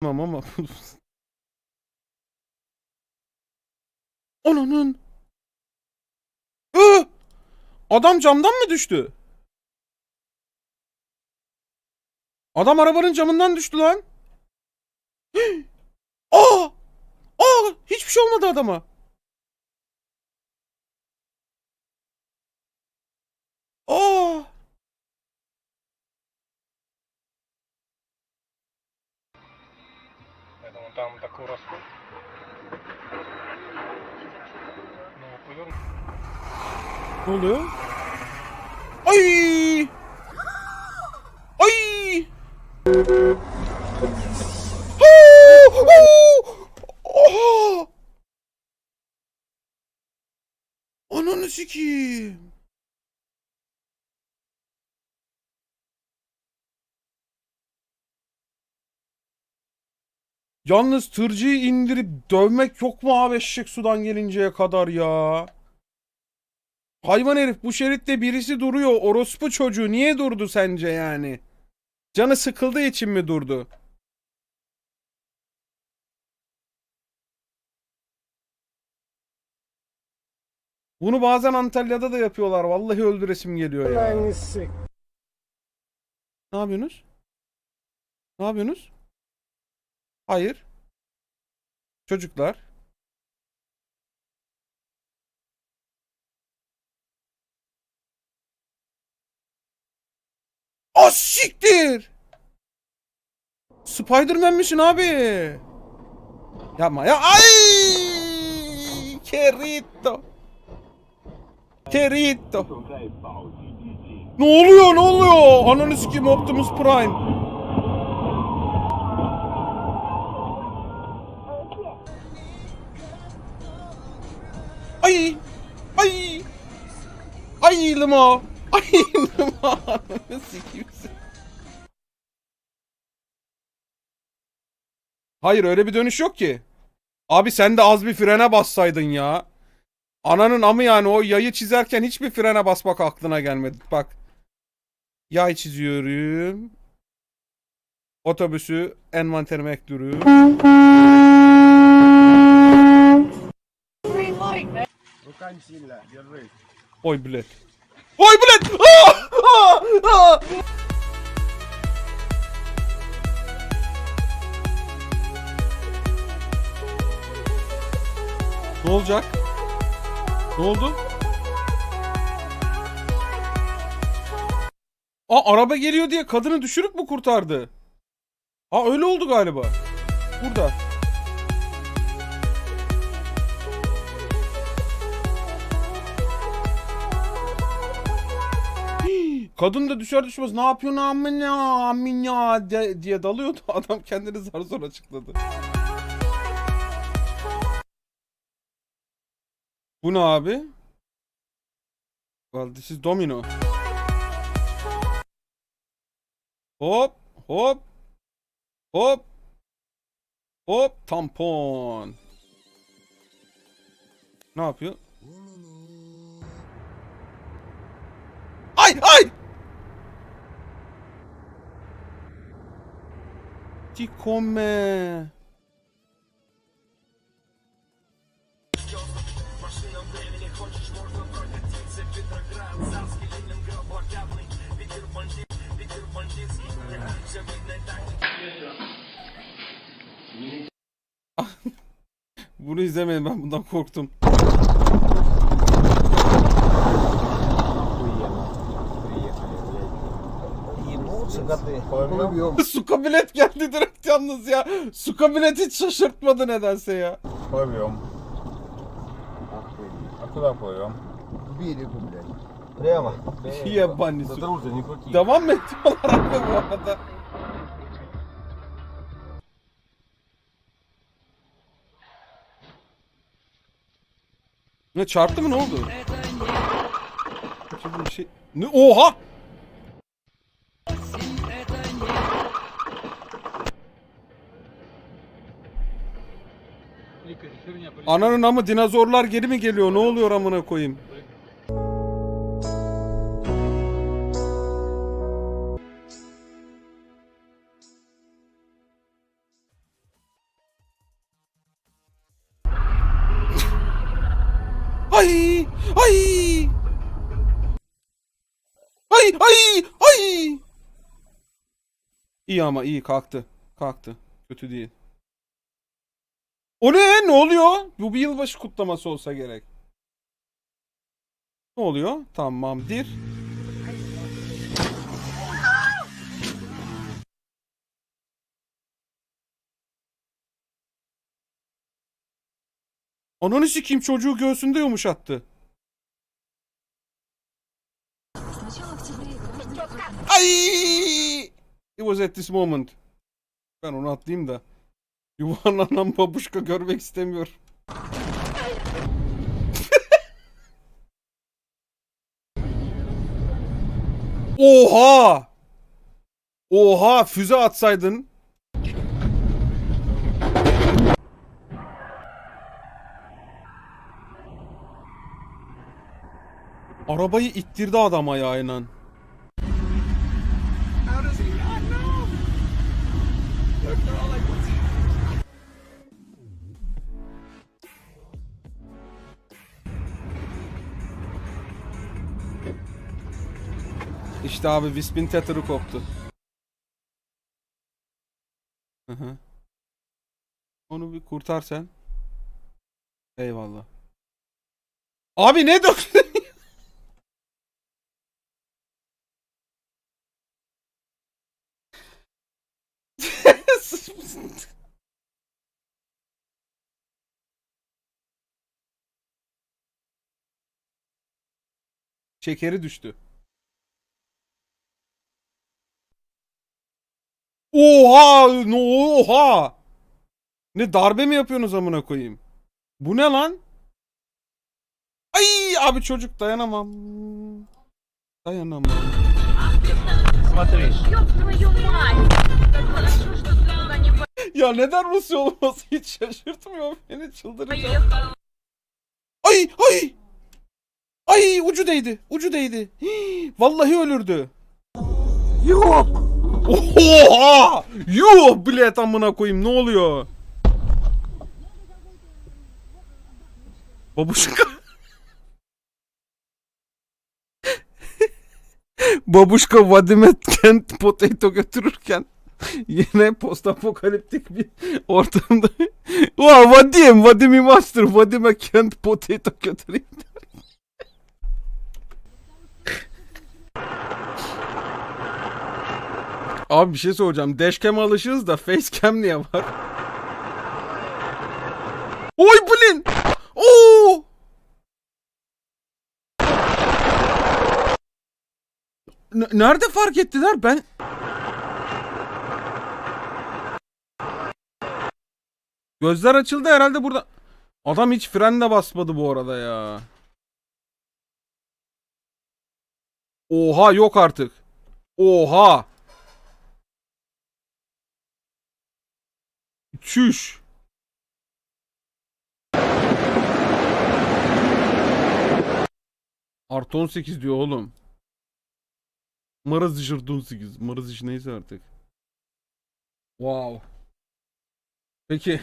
Tamam ama Ananın. Ih! Adam camdan mı düştü? Adam arabanın camından düştü lan. Aa! Aa! Hiçbir şey olmadı adama. там такой расход. Ну, повернуть. Ne oluyor? Ay! Ay! Huu! Huu! Oha! Ananı sikeyim. Yalnız tırcıyı indirip dövmek yok mu abi eşek sudan gelinceye kadar ya? Hayvan herif bu şeritte birisi duruyor. Orospu çocuğu niye durdu sence yani? Canı sıkıldığı için mi durdu? Bunu bazen Antalya'da da yapıyorlar. Vallahi öldüresim geliyor ya. Ne yapıyorsunuz? Ne yapıyorsunuz? Hayır. Çocuklar. Az siktir. Spiderman misin abi? Yapma ya. Ay! Kerito. Kerito. Ne oluyor ne oluyor? Ananı sikeyim Optimus Prime. Ay! Ay! Ay limo! Ay limo! Seni. Hayır öyle bir dönüş yok ki. Abi sen de az bir frene bassaydın ya. Ananın amı yani o yayı çizerken hiçbir frene basmak aklına gelmedi. Bak. Yay çiziyorum. Otobüsü envanterime ekliyorum. Руками сильно, держись. Oy bilet. Oy bilet! Aa! Aa! Aa! Ne olacak? Ne oldu? Aa araba geliyor diye kadını düşürüp mü kurtardı? Aa öyle oldu galiba. Burada. Kadın da düşer düşmez ne yapıyorsun amına amına diye, diye dalıyordu. Adam kendini zar zor açıkladı. Bu ne abi? Well, this is domino. Hop hop hop hop tampon. Ne yapıyor? Ay ay! Ti come? Bunu izlemeyin ben bundan korktum. Ебутся годы. Плывем. Suka bilet geldi direkt yalnız ya. Suka bilet hiç şaşırtmadı nedense ya. Плывем. А куда плывем? К берегу, блядь. Прямо. Ебани Да su. дружи, не крути. Devam mı ediyorlar abi bu arada? Ne çarptı mı ne oldu? Şimdi bir şey... Ne? Oha! Ananın ama dinozorlar geri mi geliyor? Ne oluyor amına koyayım? Ay! Ay! Ay! Ay! Ay! İyi ama iyi kalktı. Kalktı. Kötü değil. O ne? Ne oluyor? Bu bir yılbaşı kutlaması olsa gerek. Ne oluyor? Tamamdır. Ananı sikeyim çocuğu göğsünde yumuşattı. Ay! It was at this moment. Ben onu atlayayım da. Yuvarlanan babuşka görmek istemiyor. Oha! Oha füze atsaydın. Arabayı ittirdi adam ayağıyla. İşte abi Wisp'in tether'ı koptu. Onu bir kurtar sen. Eyvallah. Abi ne döktün? Şekeri düştü. Oha! Oha! Ne darbe mi yapıyorsunuz amına koyayım? Bu ne lan? Ay abi çocuk dayanamam. Dayanamam. ya neden Rusya olması hiç şaşırtmıyor beni çıldıracağım. Ay ay. Ay ucu değdi. Ucu değdi. Hii, vallahi ölürdü. Yok. Oha! Yuh bilet amına koyayım ne oluyor? Babuşka. Babuşka Vadim'e kent potato götürürken yine post apokaliptik bir ortamda. Vaa Vadim, Vadim'i master, Vadim'e kent potato götüreyim. Abi bir şey soracağım. Dashcam'a alışığız da facecam niye var? Oy Blin! Oo! N- nerede fark ettiler? Ben Gözler açıldı herhalde burada. Adam hiç fren de basmadı bu arada ya. Oha yok artık. Oha. Çüş. Artı 18 diyor oğlum. Maraz iş artı 18. Maraz iş neyse artık. Wow. Peki.